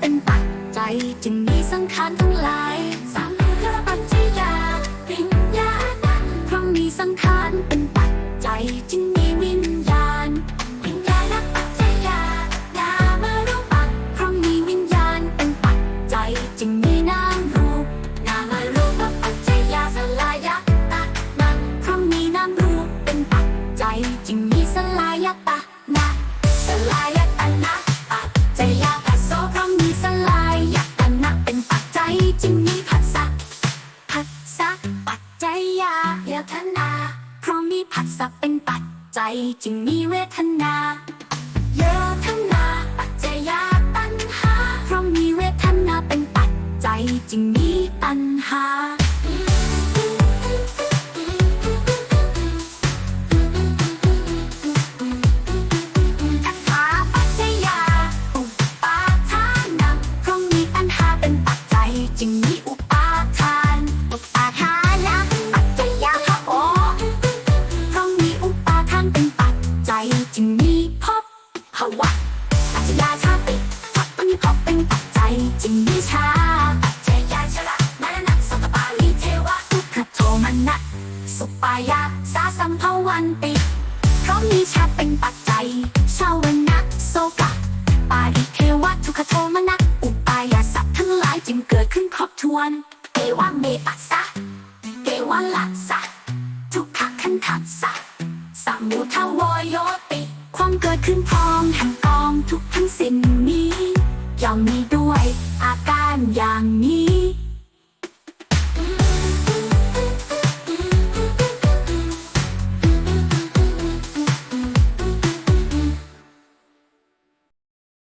เป็นปัจจัยจึงมีสังขารทั้งหลายสามมือปัจจัยยาวิญญาณเพราะมีสังขารเป็นปัจจัยจึงมีวิญญาณวิญญาณปัจจัยยานามรูปังเพราะมีวิญญาณเป็นปัจจัยจึงมีนามรูปนามรูปปัจจัยยาสลายตะนังเพราะมีนามรูปเป็นปัจจัยจึงมีสลายตะนะ ผัสสะเป็นปัจจัยจึงมีเวทนาเยอะทนาปัจจยาตัณหาเพราะมีเวทนาเป็นปัจจัยจึงมีตัณหา ใจจึงมีภพภวะปัจจยาชาติปัจมีภพเป็นปัจจัยจึงมีชาปัจจยาชระมรณะสัตปาลิเทวะทุกขโทมนะสุปายาสาสัมภวันติเพราะมีชาเป็นปัจจัยชาวนะโสกะปาริเทวะทุกขโทมนะอุปายาสัตว์ทั้งหลายจึงเกิดขึ้นครบถ้วนเอวะเมปัสสะเกวะลัสสะทุกขขันธัสสะสัมมุทวโย กิดขึ้นพร้อมแห่งกองทุกทั้งสิ่งนี้ย่อมมีด้วยอาการอย่างนี้